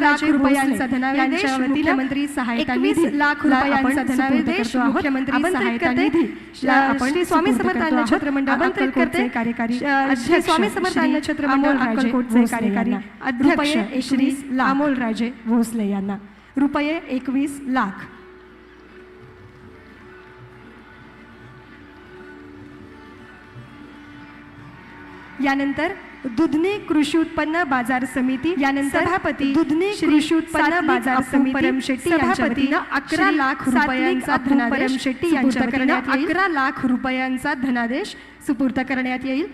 लाख रुपयांचा धनादेश मुख्यमंत्री सहायता निधी लाख रुपयांचा धनादेश मुख्यमंत्री सहायता निधी श्री स्वामी समर्थ अन्न छत्र मंडळ आमंत्रित करते. कार्यकारी स्वामी समर्थ अन्न छत्र मंडळ अक्कलकोटचे कार्यकारी अध्यक्ष श्री अमोल राजे भोसले यांना. रुपये एकवीस लाख. यानंतर दुधनी कृषी उत्पन्न बाजार समिती यानंतर सभापती दुधनी कृषी उत्पन्न बाजार समिती परम शेट्टी सभापती अकरा लाख रुपयांचा परम शेट्टी यांच्याकडे अकरा लाख रुपयांचा धनादेश सुपूर्त करण्यात येईल.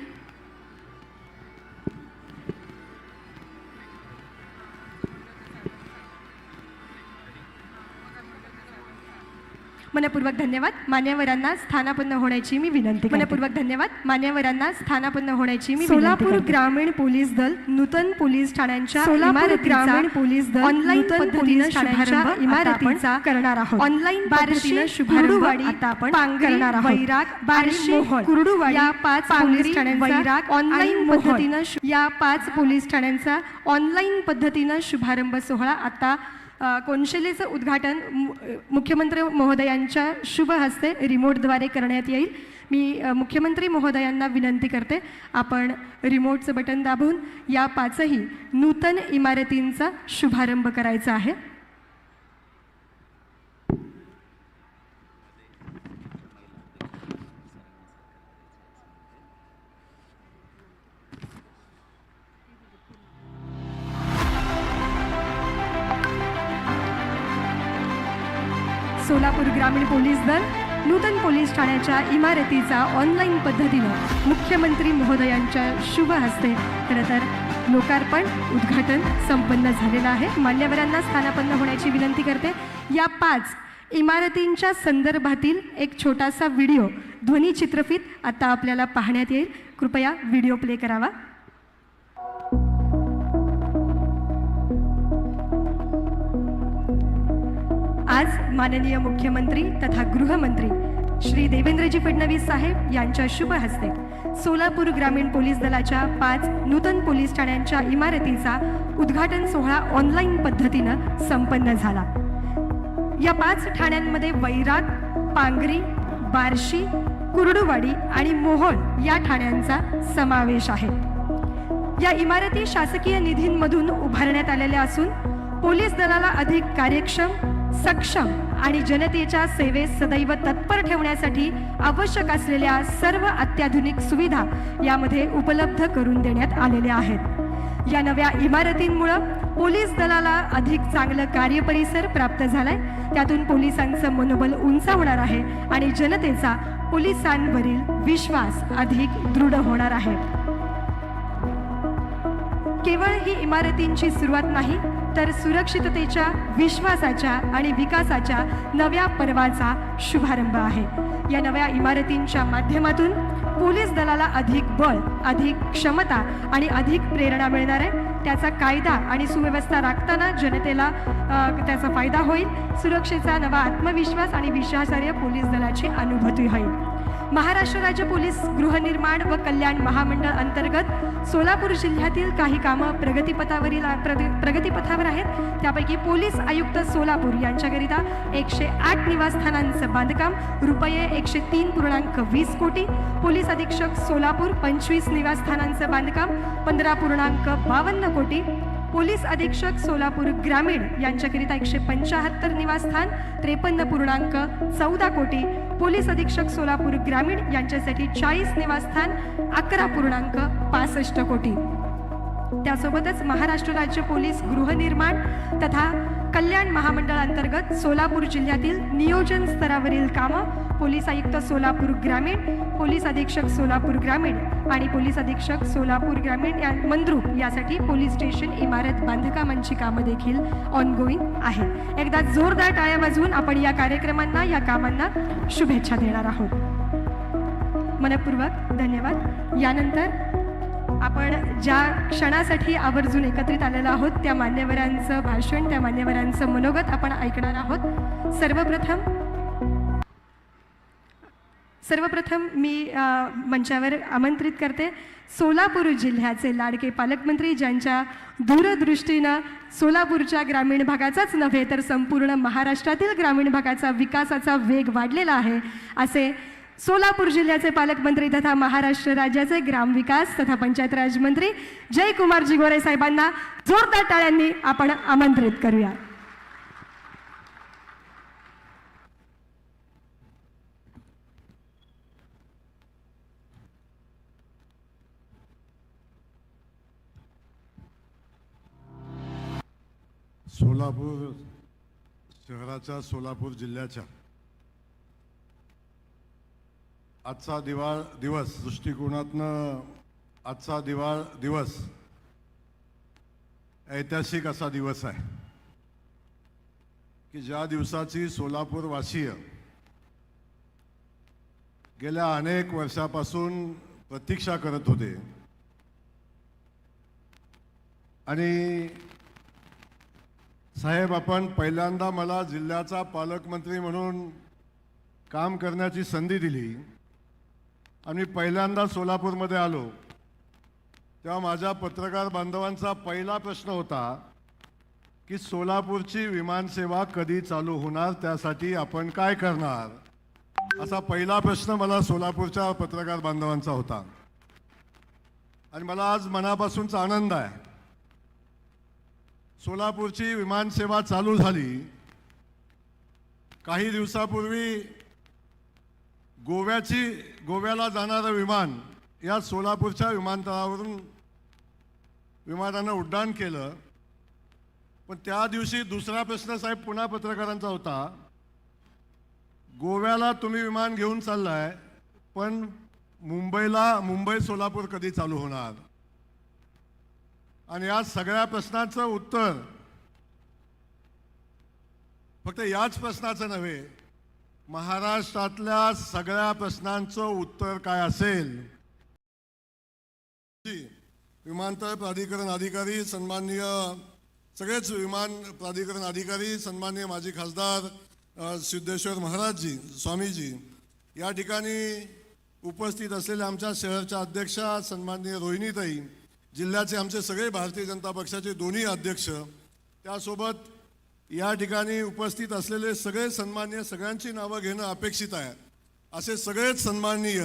मनपूर्वक धन्यवाद. मान्यवरांना स्थानापन्न होण्याची मी विनंती मनपूर्वक धन्यवाद. मान्यवरांना स्थानापन्न होण्याची मी सोलापूर ग्रामीण पोलीस दल नूतन पोलीस ठाण्यांच्या सोलापूर ग्रामीण पोलीस दल ऑनलाईन पद्धतीने शुभारंभ इमारतीचा करणार आहोत. ऑनलाईन पद्धतीने शुभारंभ आता आपण करणार आहोत. वैराग बार्शी कुर्डुवाडी या पाच पोलीस ठाण्यांचा वैराग ऑनलाईन पद्धतीनं या पाच पोलीस ठाण्यांचा ऑनलाईन पद्धतीनं शुभारंभ सोहळा आता कोनशिलेचं उद्घाटन मु- मुख्यमंत्री महोदयांच्या शुभ हस्ते रिमोटद्वारे करण्यात येईल. मी मुख्यमंत्री महोदयांना विनंती करते आपण रिमोटचं बटन दाबून या पाचही नूतन इमारतींचा शुभारंभ करायचा आहे. सोलापूर ग्रामीण पोलीस दल नूतन पोलीस ठाण्याच्या इमारतीचा ऑनलाईन पद्धतीनं मुख्यमंत्री महोदयांच्या शुभ हस्ते खरं तर लोकार्पण उद्घाटन संपन्न झालेलं आहे. मान्यवरांना स्थानापन्न होण्याची विनंती करते. या पाच इमारतींच्या संदर्भातील एक छोटासा व्हिडिओ ध्वनी चित्रफित आता आपल्याला पाहण्यात येईल. कृपया व्हिडिओ प्ले करावा. आज माननीय मुख्यमंत्री तथा गृहमंत्री श्री देवेंद्रजी फडणवीस साहेब यांच्या शुभ हस्ते सोलापूर ग्रामीण पोलीस दलाच्या पाच नूतन पोलीस ठाण्यांच्या इमारतींचा उद्घाटन सोहळा ऑनलाईन पद्धतीनं संपन्न झाला. या पाच ठाण्यांमध्ये वैराग पांगरी बार्शी कुर्डुवाडी आणि मोहोळ या ठाण्यांचा समावेश आहे. या इमारती शासकीय निधींमधून उभारण्यात आलेल्या असून पोलीस दलाला अधिक कार्यक्षम सक्षम आणि जनतेच्या सेवेत सदैव तत्पर ठेवण्यासाठी आवश्यक असलेल्या सर्व अत्याधुनिक सुविधा यामध्ये उपलब्ध करून देण्यात आलेल्या आहेत. या नव्या इमारतींमुळं पोलीस दलाला अधिक चांगलं कार्यपरिसर प्राप्त झालाय. त्यातून पोलिसांचं मनोबल उंचावणार आहे आणि जनतेचा पोलिसांवरील विश्वास अधिक दृढ होणार आहे. केवळ ही इमारतींची सुरुवात नाही तर सुरक्षिततेच्या विश्वासाच्या आणि विकासाच्या नव्या पर्वाचा शुभारंभ आहे. या नव्या इमारतींच्या माध्यमातून पोलीस दलाला अधिक बळ अधिक क्षमता आणि अधिक प्रेरणा मिळणार आहे. त्याचा कायदा आणि सुव्यवस्था राखताना जनतेला त्याचा फायदा होईल. सुरक्षेचा नवा आत्मविश्वास आणि विश्वासार्ह पोलीस दलाची अनुभूती होईल. महाराष्ट्र राज्य पोलीस गृहनिर्माण व कल्याण महामंडळ अंतर्गत सोलापूर जिल्ह्यातील काही कामं प्रगतीपथावरील प्रग- प्रगतीपथावर आहेत. त्यापैकी पोलीस आयुक्त सोलापूर यांच्याकरिता एकशे आठ निवासस्थानांचं बांधकाम रुपये एकशे तीन पूर्णांक वीस कोटी. पोलीस अधीक्षक सोलापूर पंचवीस निवासस्थानांचं बांधकाम पंधरा पूर्णांक बावन्न कोटी. पोलीस अधीक्षक सोलापूर ग्रामीण यांच्याकरिता एकशे पंचाहत्तर निवासस्थान त्रेपन्न पूर्णांक चौदा कोटी. पोलीस अधीक्षक सोलापूर ग्रामीण यांच्यासाठी चाळीस निवासस्थान अकरा पूर्णांक पासष्ट कोटी. त्यासोबतच महाराष्ट्र राज्य पोलीस गृहनिर्माण तथा कल्याण महामंडळ अंतर्गत सोलापूर जिल्ह्यातील नियोजन स्तरावरील कामं पोलीस आयुक्त सोलापूर ग्रामीण पोलीस अधीक्षक सोलापूर ग्रामीण आणि पोलीस अधीक्षक सोलापूर ग्रामीण या मंद्रू यासाठी पोलीस स्टेशन इमारत बांधकामांची कामं देखील ऑनगोईंग आहेत. एकदा जोरदार टाळ्या वाजवून आपण या कार्यक्रमांना या कामांना शुभेच्छा देणार आहोत. मनपूर्वक धन्यवाद. यानंतर आपण ज्या क्षणासाठी आवर्जून एकत्रित आलेलो आहोत त्या मान्यवरांचं भाषण त्या मान्यवरांचं मनोगत आपण ऐकणार आहोत. सर्वप्रथम सर्वप्रथम मी मंचावर आमंत्रित करते सोलापूर जिल्ह्याचे लाडके पालकमंत्री ज्यांच्या दूरदृष्टीनं सोलापूरच्या ग्रामीण भागाचाच नव्हे तर संपूर्ण महाराष्ट्रातील ग्रामीण भागाचा विकासाचा वेग वाढलेला आहे असे सोलापूर जिल्ह्याचे पालकमंत्री तथा महाराष्ट्र राज्याचे ग्रामविकास तथा पंचायत राज मंत्री जयकुमारजी गोरे साहेबांना जोरदार टाळ्यांनी आपण आमंत्रित करूया. सोलापूर शहराच्या सोलापूर जिल्ह्याच्या. आजचा दिवाळ दिवस दृष्टिकोनातनं आजचा दिवाळ दिवस ऐतिहासिक असा दिवस आहे. की ज्या दिवसाची सोलापूर वासीय गेल्या अनेक वर्षापासून प्रतीक्षा करत होते. आणि साहेब आपण पहिल्यांदा मला जिल्ह्याचा पालकमंत्री म्हणून काम करण्याची संधी दिली. आणि पहिल्यांदा सोलापूरमध्ये आलो. तेव्हा माझ्या पत्रकार बांधवांचा पहिला प्रश्न होता की सोलापूरची विमानसेवा कधी चालू होणार? त्यासाठी आपण काय करणार? असा पहिला प्रश्न मला सोलापूरच्या पत्रकार बांधवांचा होता. आणि मला आज मनापासूनचा आनंद आहे. सोलापूरची विमानसेवा चालू झाली. काही दिवसापूर्वी गोव्याची गोव्याला जाणारं विमान या सोलापूरच्या विमानतळावरून विमानानं उड्डाण केलं. पण त्या दिवशी दुसरा प्रश्न साहेब पुन्हा पत्रकारांचा होता. गोव्याला तुम्ही विमान घेऊन चाललाय पण मुंबईला मुंबई सोलापूर कधी चालू होणार? आणि या सगळ्या प्रश्नाचं उत्तर फक्त याच प्रश्नाचं नव्हे महाराष्ट्रातल्या सगळ्या प्रश्नांचं उत्तर काय असेल? विमानतळ प्राधिकरण अधिकारी सन्माननीय सगळेच विमान प्राधिकरण अधिकारी सन्माननीय माजी खासदार सिद्धेश्वर महाराजजी स्वामीजी या ठिकाणी उपस्थित असलेल्या आमच्या शहरच्या अध्यक्षा सन्माननीय रोहिणीताई जिल्ह्याचे आमचे सगळे भारतीय जनता पक्षाचे दोन्ही अध्यक्ष त्यासोबत या ठिकाणी उपस्थित असलेले सगळे सन्माननीय सगळ्यांची नावं घेणं अपेक्षित आहे. असे सगळेच सन्माननीय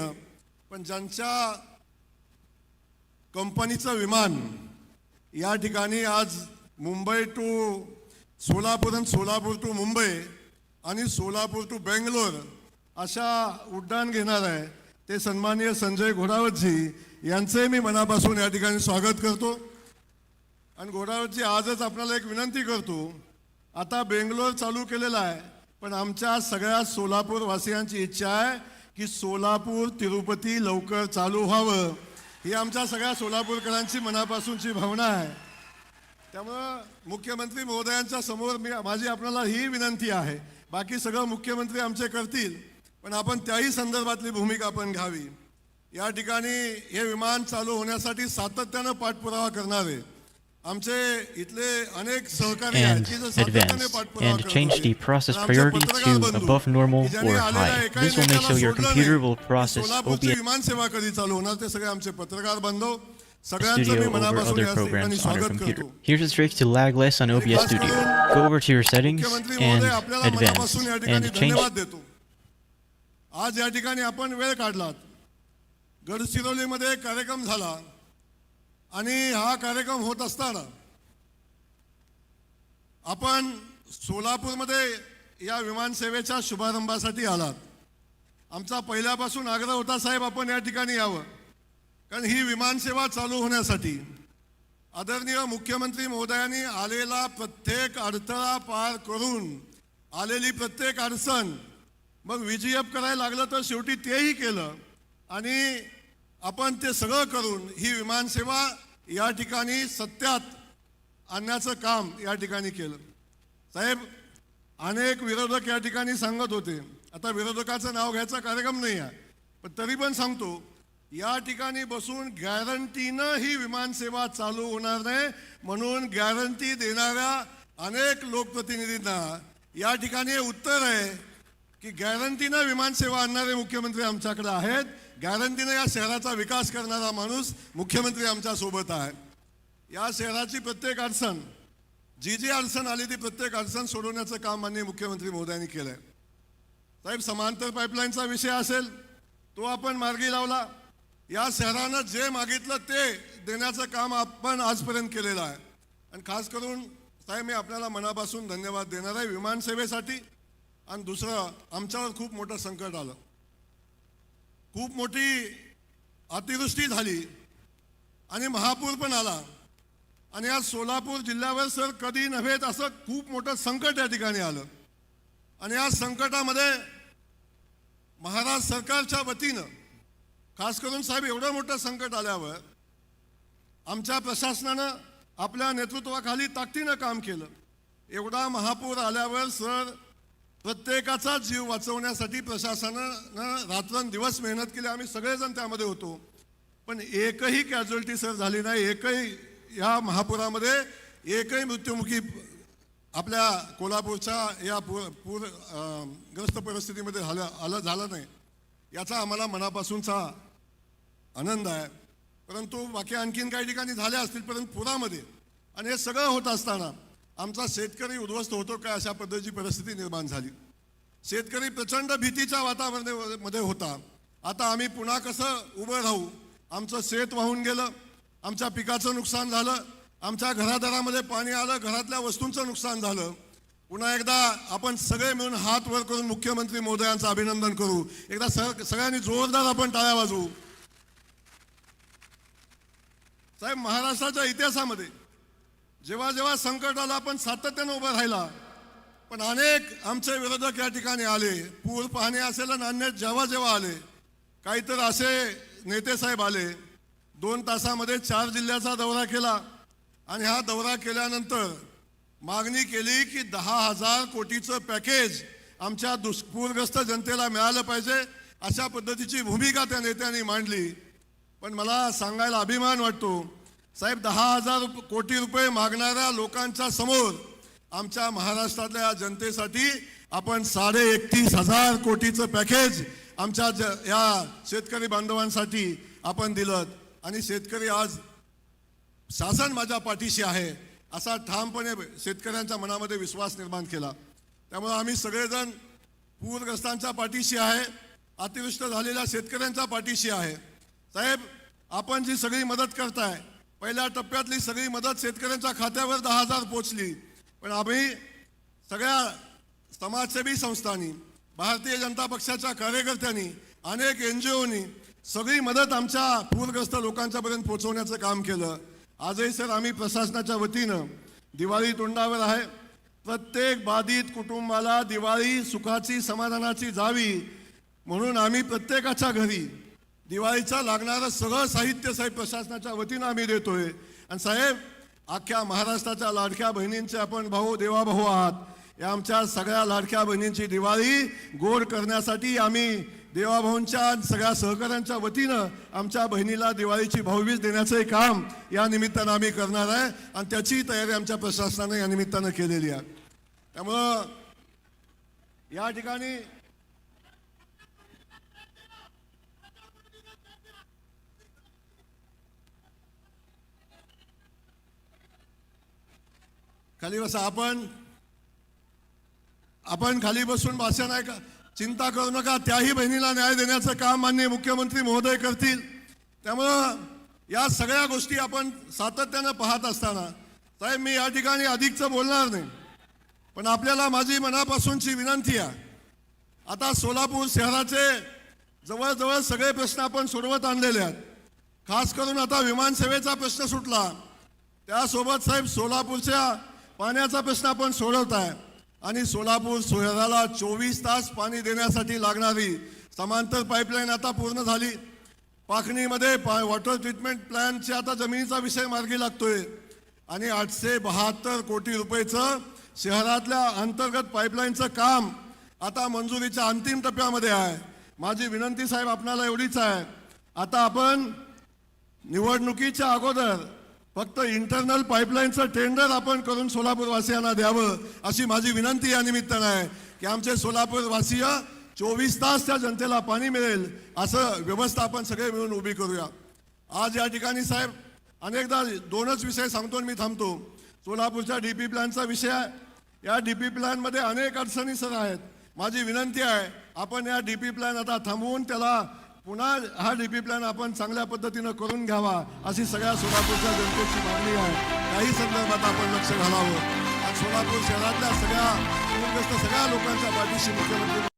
पण ज्यांच्या कंपनीचं विमान या ठिकाणी आज मुंबई टू सोलापूर आणि सोलापूर टू मुंबई आणि सोलापूर टू बेंगलोर अशा उड्डाण घेणार आहे ते सन्माननीय संजय घोडावतजी यांचंही मी मनापासून या ठिकाणी स्वागत करतो. आणि घोडावरची आजच आपल्याला एक विनंती करतो. आता बेंगलोर चालू केलेला आहे पण आमच्या सगळ्या सोलापूरवासियांची इच्छा आहे की सोलापूर तिरुपती लवकर चालू व्हावं. ही आमच्या सगळ्या सोलापूरकरांची मनापासूनची भावना आहे. त्यामुळं मुख्यमंत्री महोदयांच्या समोर मी माझी आपल्याला ही विनंती आहे. बाकी सगळं मुख्यमंत्री आमचे करतील पण आपण त्याही संदर्भातली भूमिका आपण घ्यावी. या ठिकाणी हे विमान चालू होण्यासाठी सातत्यानं पाठपुरावा करणारे आमचे इथले अनेक सहकारी आहेत and की जे सातत्याने advance पाठपुरावा and करत change होते. the process तर आमचे priority पत्रकार to बंधू, above normal की ज्यांनी or आलेल्या high. एका This will make एकाला so your सोडलं computer नाही. will process सोलापूरची OBS विमानसेवा कधी चालू होणार ते सगळे आमचे पत्रकार बांधव सगळ्यांचं मी Studio over मनापासून other या ठिकाणी programs on your स्वागत computer. करतो Here's a trick to lag less on OBS Studio. Go over to your settings मुख्यमंत्री and महोदय आपल्याला advanced मनापासून या ठिकाणी and change धन्यवाद देतो आज या ठिकाणी आपण वेळ काढलात गडचिरोलीमध्ये कार्यक्रम झाला आणि हा कार्यक्रम होत असताना आपण सोलापूरमध्ये या विमानसेवेच्या शुभारंभासाठी आलात. आमचा पहिल्यापासून आग्रह होता साहेब आपण या ठिकाणी यावं. कारण ही विमानसेवा चालू होण्यासाठी आदरणीय मुख्यमंत्री महोदयांनी आलेला प्रत्येक अडथळा पार करून आलेली प्रत्येक अडचण मग विजयप करायला लागलं तर शेवटी तेही केलं. आणि आपण ते सगळं करून ही विमानसेवा या ठिकाणी सत्यात आणण्याचं काम या ठिकाणी केलं. साहेब अनेक विरोधक या ठिकाणी सांगत होते. आता विरोधकाचं नाव घ्यायचा कार्यक्रम नाही आहे पण तरी पण सांगतो या ठिकाणी बसून गॅरंटीनं ही विमानसेवा चालू होणार नाही म्हणून गॅरंटी देणाऱ्या अनेक लोकप्रतिनिधींना या ठिकाणी उत्तर आहे. की गॅरंटीनं विमानसेवा आणणारे मुख्यमंत्री आमच्याकडे आहेत. गॅरंटीनं या शहराचा विकास करणारा माणूस मुख्यमंत्री आमच्यासोबत आहे. या शहराची प्रत्येक अडचण जी जी अडचण आली ती प्रत्येक अडचण सोडवण्याचं काम माननीय मुख्यमंत्री महोदयांनी केलंय. साहेब समांतर पाईपलाईनचा विषय असेल तो आपण मार्गी लावला. या शहरानं जे मागितलं ते देण्याचं काम आपण आजपर्यंत केलेलं आहे. आणि खास करून साहेब मी आपल्याला मनापासून धन्यवाद देणार आहे विमानसेवेसाठी आणि दुसरं आमच्यावर खूप मोठं संकट आलं. खूप मोठी अतिवृष्टी झाली आणि महापूर पण आला. आणि आज सोलापूर जिल्ह्यावर सर कधी नव्हेत असं खूप मोठं संकट या ठिकाणी आलं. आणि या संकटामध्ये महाराज सरकारच्या वतीनं खास करून साहेब एवढं मोठं संकट आल्यावर आमच्या प्रशासनानं आपल्या नेतृत्वाखाली ताकदीनं काम केलं. एवढा महापूर आल्यावर सर प्रत्येकाचा जीव वाचवण्यासाठी प्रशासनानं रात्रंदिवस मेहनत केली. आम्ही सगळेजण त्यामध्ये होतो. पण एकही कॅज्युअल्टी सर झाली नाही. एकही या महापुरामध्ये एकही मृत्युमुखी आपल्या कोल्हापूरच्या या पूर पूर ग्रस्त परिस्थितीमध्ये झालं आलं झालं नाही. याचा आम्हाला मनापासूनचा आनंद आहे. परंतु बाकी आणखीन काही ठिकाणी झाल्या असतील परंतु पुरामध्ये. आणि हे सगळं होत असताना आमचा शेतकरी उद्ध्वस्त होतो का अशा पद्धतीची परिस्थिती निर्माण झाली. शेतकरी प्रचंड भीतीच्या वातावरणामध्ये होता. आता आम्ही पुन्हा कसं उभं राहू? आमचं शेत वाहून गेलं. आमच्या पिकाचं नुकसान झालं. आमच्या घरादारामध्ये पाणी आलं. घरातल्या वस्तूंचं नुकसान झालं. पुन्हा एकदा आपण सगळे मिळून हात वर करून मुख्यमंत्री महोदयांचं अभिनंदन करू. एकदा सग सगळ्यांनी जोरदार आपण टाळ्या वाजवू. साहेब महाराष्ट्राच्या इतिहासामध्ये जेव्हा जेव्हा संकट आलं आपण सातत्यानं उभं राहिला. पण अनेक आमचे विरोधक या ठिकाणी आले. पूर पाहणे असेल आणि अन्य जेव्हा जेव्हा आले काहीतर असे नेते साहेब आले. दोन तासामध्ये चार जिल्ह्याचा दौरा केला आणि हा दौरा केल्यानंतर मागणी केली की दहा हजार कोटीचं पॅकेज आमच्या दुष्पूरग्रस्त जनतेला मिळालं पाहिजे अशा पद्धतीची भूमिका त्या नेत्यांनी मांडली. पण मला सांगायला अभिमान वाटतो साहेब दहा हजार रुप- कोटी रुपये मागणाऱ्या लोकांच्या समोर आमच्या महाराष्ट्रातल्या जनतेसाठी आपण साडे एकतीस हजार कोटीचं पॅकेज आमच्या ज या शेतकरी बांधवांसाठी आपण दिलं आणि शेतकरी आज शासन माझ्या पाठीशी आहे असा ठामपणे शेतकऱ्यांच्या मनामध्ये विश्वास निर्माण केला. त्यामुळे आम्ही सगळेजण पूरग्रस्तांच्या पाठीशी आहे अतिवृष्ट झालेल्या शेतकऱ्यांच्या पाठीशी आहे. साहेब आपण जी सगळी मदत करताय पहिल्या टप्प्यातली सगळी मदत शेतकऱ्यांच्या खात्यावर दहा हजार पोचली. पण आम्ही सगळ्या समाजसेवी संस्थांनी भारतीय जनता पक्षाच्या कार्यकर्त्यांनी अनेक एन जी ओनी सगळी मदत आमच्या पूरग्रस्त लोकांच्यापर्यंत पोहोचवण्याचं काम केलं. आजही सर आम्ही प्रशासनाच्या वतीनं दिवाळी तोंडावर आहे. प्रत्येक बाधित कुटुंबाला दिवाळी सुखाची समाधानाची जावी म्हणून आम्ही प्रत्येकाच्या घरी दिवाळीचा लागणारं सगळं साहित्य साहेब प्रशासनाच्या वतीनं आम्ही देतोय. आणि साहेब अख्ख्या महाराष्ट्राच्या लाडक्या बहिणींचे आपण भाऊ देवाभाऊ आहात. या आमच्या सगळ्या लाडक्या बहिणींची दिवाळी गोड करण्यासाठी आम्ही देवाभाऊंच्या सगळ्या सहकाऱ्यांच्या वतीनं आमच्या बहिणीला दिवाळीची भाऊबीज देण्याचंही काम या निमित्तानं आम्ही करणार आहे आणि त्याची तयारी आमच्या प्रशासनानं या निमित्तानं केलेली आहे. त्यामुळं या ठिकाणी खाली बसा आपण आपण खाली बसून भाषण आहे का चिंता करू नका त्याही बहिणीला न्याय देण्याचं काम मान्य मुख्यमंत्री महोदय करतील. त्यामुळं या सगळ्या गोष्टी आपण सातत्यानं पाहत असताना साहेब मी या ठिकाणी अधिकचं बोलणार नाही. पण आपल्याला माझी मनापासूनची विनंती आहे. आता सोलापूर शहराचे जवळजवळ सगळे प्रश्न आपण सोडवत आणलेले आहेत. खास करून आता विमानसेवेचा प्रश्न सुटला. त्यासोबत साहेब सोलापूरच्या पाण्याचा प्रश्न आपण सोडवत आहे आणि सोलापूर शहराला चोवीस तास पाणी देण्यासाठी लागणारी समांतर पाईपलाईन आता पूर्ण झाली. पाखणीमध्ये पा वॉटर ट्रीटमेंट प्लॅनचे आता जमिनीचा विषय मार्गी लागतोय. आणि आठशे बहात्तर कोटी रुपयेचं शहरातल्या अंतर्गत पाईपलाईनचं काम आता मंजुरीच्या अंतिम टप्प्यामध्ये आहे. माझी विनंती साहेब आपणाला एवढीच आहे. आता आपण निवडणुकीच्या अगोदर फक्त इंटरनल पाईपलाईनचं टेंडर आपण करून सोलापूरवासियांना द्यावं अशी माझी विनंती या निमित्तानं आहे की आमचे सोलापूरवासीय चोवीस तास त्या जनतेला पाणी मिळेल असं व्यवस्था आपण सगळे मिळून उभी करूया. आज या ठिकाणी साहेब अनेकदा दोनच विषय सांगतो मी थांबतो. सोलापूरच्या डी पी प्लॅनचा विषय आहे. या डी पी प्लॅनमध्ये अनेक अडचणी सर आहेत. माझी विनंती आहे आपण या डी पी प्लॅन आता थांबवून त्याला पुन्हा हा डीपी प्लॅन आपण चांगल्या पद्धतीनं करून घ्यावा अशी सगळ्या सोलापूरच्या जनतेची मागणी आहे. काही संदर्भात आपण लक्ष घालावं. आणि सोलापूर शहरातल्या सगळ्या पूरग्रस्त सगळ्या लोकांच्या पाठीशी मुख्यमंत्री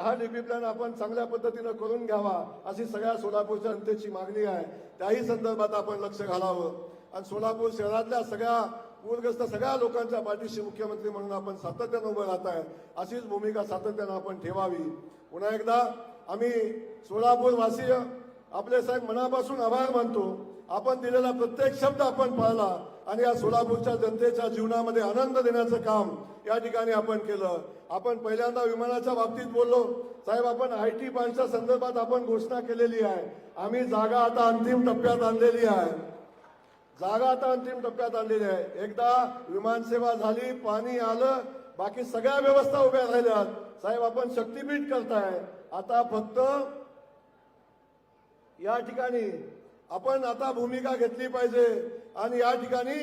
हा डीपी प्लॅन आपण चांगल्या पद्धतीनं करून घ्यावा अशी सगळ्या सोलापूरच्या जनतेची मागणी आहे. त्याही संदर्भात आपण लक्ष घालावं. आणि सोलापूर शहरातल्या सगळ्या पूरग्रस्त सगळ्या लोकांच्या पाठीशी मुख्यमंत्री म्हणून आपण सातत्यानं उभं राहत आहे. अशीच भूमिका सातत्यानं आपण ठेवावी. पुन्हा एकदा आम्ही सोलापूर वासीय आपले साहेब मनापासून आभार मानतो. आपण दिलेला प्रत्येक शब्द आपण पाळला. आणि या सोलापूरच्या जनतेच्या जीवनामध्ये आनंद देण्याचं काम या ठिकाणी आपण केलं. आपण पहिल्यांदा विमानाच्या बाबतीत बोललो. साहेब आपण आय टी पार्कच्या संदर्भात आपण घोषणा केलेली आहे. आम्ही जागा आता अंतिम टप्प्यात आणलेली आहे. जागा आता अंतिम टप्प्यात आणलेली आहे. एकदा विमानसेवा झाली पाणी आलं बाकी सगळ्या व्यवस्था उभ्या राहिल्यात साहेब आपण शक्तीपीठ करताय. आता फक्त या ठिकाणी आपण आता भूमिका घेतली पाहिजे. आणि या ठिकाणी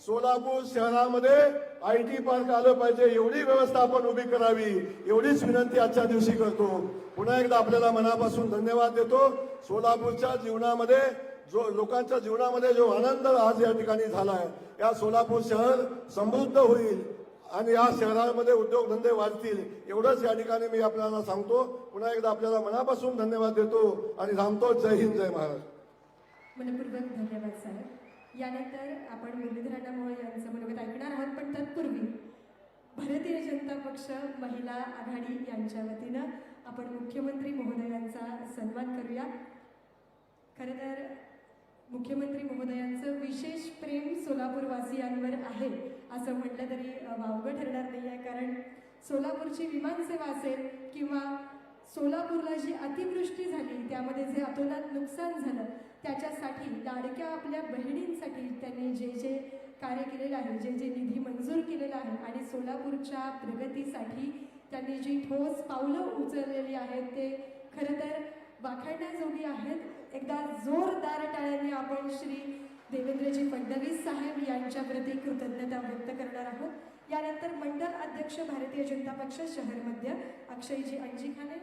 सोलापूर शहरामध्ये आय टी पार्क आलं पाहिजे. एवढी व्यवस्था आपण उभी करावी. एवढीच विनंती आजच्या दिवशी करतो. पुन्हा एकदा आपल्याला मनापासून धन्यवाद देतो. सोलापूरच्या जीवनामध्ये जो लोकांच्या जीवनामध्ये जो आनंद आज या ठिकाणी झालाय या सोलापूर शहर समृद्ध होईल आणि या शहरामध्ये उद्योगधंदे वाढतील एवढंच या ठिकाणी मी आपल्याला सांगतो. पुन्हा एकदा आपल्याला मनापासून धन्यवाद देतो आणि थांबतो. जय हिंद जय महाराष्ट्र. मनपूर्वक धन्यवाद साहेब यानंतर आपण मुरलीधरांना मोहोळ यांचं मनोगत ऐकणार आहोत पण तत्पूर्वी भारतीय जनता पक्ष महिला आघाडी यांच्या वतीनं आपण मुख्यमंत्री महोदयांचा सन्मान करूया. खरं तर मुख्यमंत्री महोदयांचं विशेष प्रेम सोलापूरवासियांवर आहे असं म्हटलं तरी वावगं ठरणार नाही आहे कारण सोलापूरची विमानसेवा असेल किंवा सोलापूरला जी अतिवृष्टी झाली त्यामध्ये जे अतोनात नुकसान झालं त्याच्यासाठी लाडक्या आपल्या बहिणींसाठी त्यांनी जे जे कार्य केलेलं आहे जे जे निधी मंजूर केलेला आहे आणि सोलापूरच्या प्रगतीसाठी त्यांनी जी ठोस पावलं उचललेली आहेत ते खरं तर वाखाणण्याजोगी आहेत. एकदा जोरदार टाळ्यांनी आपण श्री देवेंद्रजी फडणवीस साहेब यांच्या प्रती कृतज्ञता व्यक्त करणार आहोत. यानंतर मंडल अध्यक्ष भारतीय जनता पक्ष शहर मध्य अक्षयजी अंजिखाने.